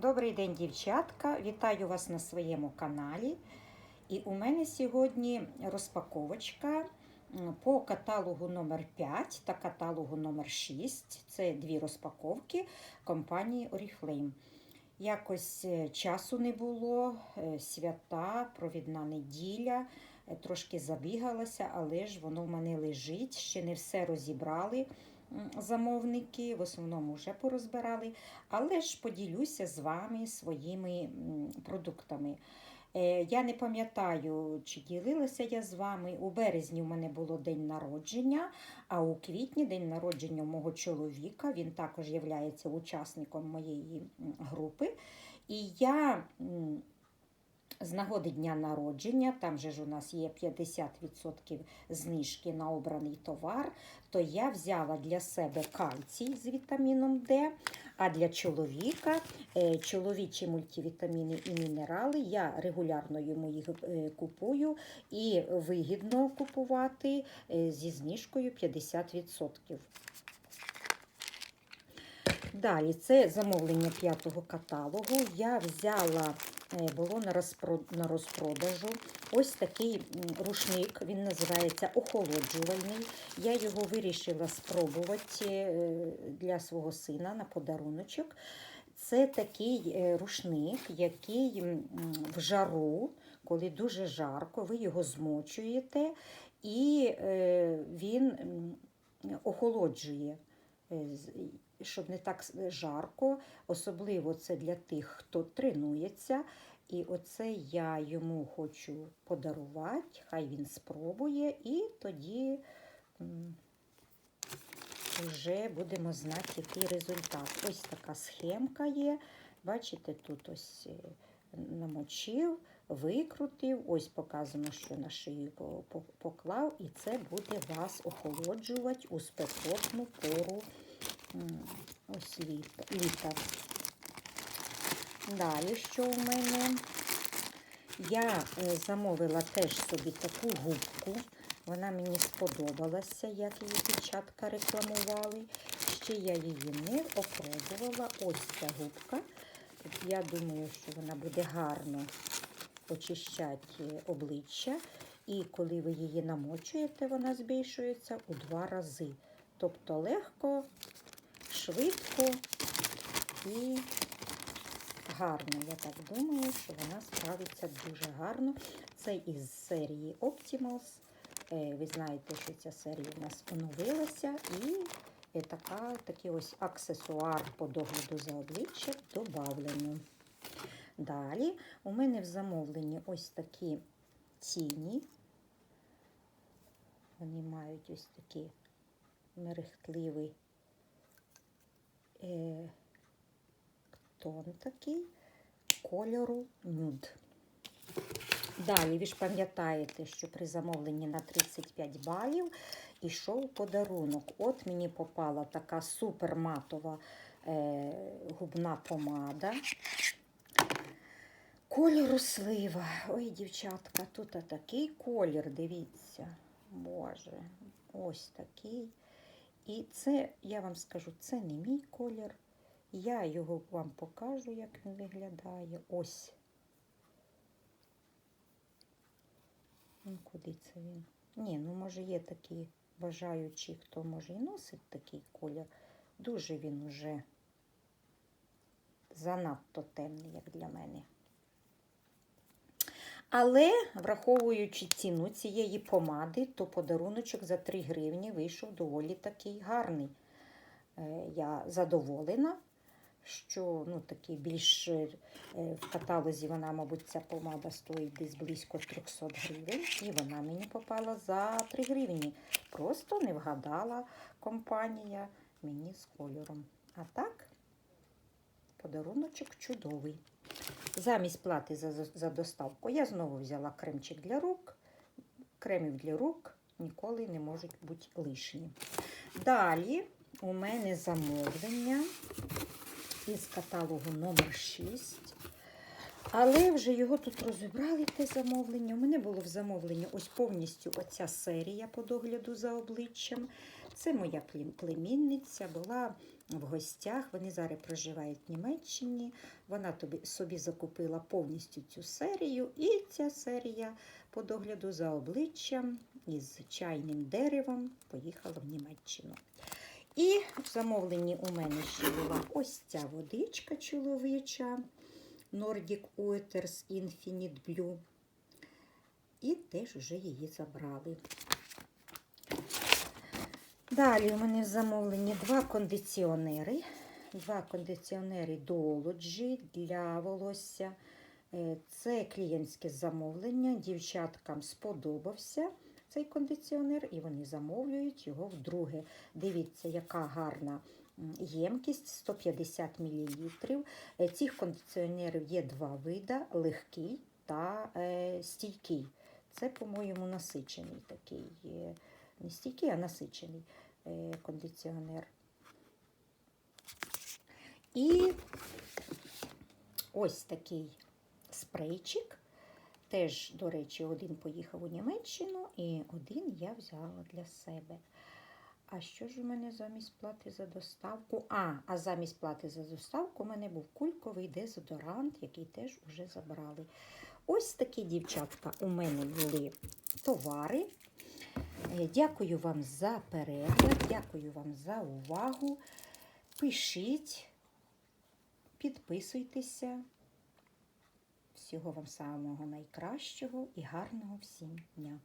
Добрий день, дівчатка! Вітаю вас на своєму каналі. І у мене сьогодні розпаковочка по каталогу номер 5 та каталогу номер 6. Це дві розпаковки компанії Oriflame. Якось е, часу не було, е, свята, провідна неділя. е, Трошки забігалася, але ж воно в мене лежить. Ще не все розібрали замовники, в основному вже порозбирали. Але ж поділюся з вами своїми продуктами. Е, Я не пам'ятаю, чи ділилася я з вами. У березні в мене було день народження, а у квітні день народження мого чоловіка. Він також є учасником моєї групи. І я з нагоди дня народження, там же ж у нас є 50% знижки на обраний товар, то я взяла для себе кальцій з вітаміном Д, а для чоловіка е, чоловічі мультивітаміни і мінерали. Я регулярно йому їх е, купую і вигідно купувати е, зі знижкою 50%. Далі це замовлення п'ятого каталогу. Я взяла, було на, розпродажу ось такий рушник, він називається охолоджувальний. Я його вирішила спробувати е, для свого сина на подаруночок. Це такий е, рушник, який в жару, коли дуже жарко, ви його змочуєте, і е, він охолоджує. Е, щоб не так жарко, особливо це для тих, хто тренується. І оце я йому хочу подарувати, хай він спробує, і тоді вже будемо знати, який результат. Ось така схемка є. Бачите, тут ось е, намочив, викрутив, ось показано, що на шию по- по- поклав, і це буде вас охолоджувати у спекотну пору ось літа. Далі, що у мене? Я е, замовила теж собі таку губку. Вона мені сподобалася, як її дівчатка рекламували. Ще я її не опробувала. Ось ця губка. Я думаю, що вона буде гарно очищати обличчя. І коли ви її намочуєте, вона збільшується у два рази. Тобто легко, швидко і гарно. Я так думаю, що вона справиться дуже гарно. Це із серії Optimals. Е, Ви знаєте, що ця серія у нас оновилася, і е, така, такий ось аксесуар по догляду за обличчям додавлено. Далі у мене в замовленні ось такі тіні. Вони мають ось такий мерехтливий е, тон такий кольору нюд. Далі, ви ж пам'ятаєте, що при замовленні на 35 балів ішов подарунок. От мені попала така суперматова е, губна помада. Кольору слива. Ой, дівчатка, тут такий колір, дивіться. Боже, ось такий. І це, я вам скажу, це не мій колір. Я його вам покажу, як він виглядає. Ось. Ну, куди це він? Ні, ну може є такі бажаючі, хто може і носить такий колір. Дуже він уже занадто темний, як для мене. Але, враховуючи ціну цієї помади, то подаруночок за 3 гривні вийшов доволі такий гарний. Е, Я задоволена, що ну, такий більш е, в каталозі вона, мабуть, ця помада стоїть десь близько 300 гривень. І вона мені попала за 3 гривні. Просто не вгадала компанія мені з кольором. А так, подаруночок чудовий. Замість плати за, за доставку я знову взяла кремчик для рук. Кремів для рук ніколи не можуть бути лишні. Далі у мене замовлення із каталогу номер 6. Але вже його тут розібрали, те замовлення. У мене було в замовленні ось повністю оця серія по догляду за обличчям. Це моя племінниця була в гостях. Вони зараз проживають в Німеччині. Вона тобі собі закупила повністю цю серію, і ця серія по догляду за обличчям із чайним деревом поїхала в Німеччину. І в замовленні у мене ще була ось ця водичка чоловіча Nordic Waters Infinite Blue. І теж вже її забрали. Далі у мене в замовленні два кондиціонери. Два кондиціонери Dolology для волосся. Е, Це клієнтське замовлення. Дівчаткам сподобався цей кондиціонер, і вони замовлюють його вдруге. Дивіться, яка гарна ємкість 150 мл. Цих кондиціонерів є два вида: легкий та е, стійкий. Це, по-моєму, насичений такий, е, не стійкий, а насичений е, кондиціонер. І ось такий спрейчик. Теж, до речі, один поїхав у Німеччину і один я взяла для себе. А що ж у мене замість плати за доставку? А, а замість плати за доставку у мене був кульковий дезодорант, який теж вже забрали. Ось такі дівчатка у мене були товари. Е, Дякую вам за перегляд, дякую вам за увагу. Пишіть, підписуйтеся. Всього вам самого найкращого і гарного всім дня!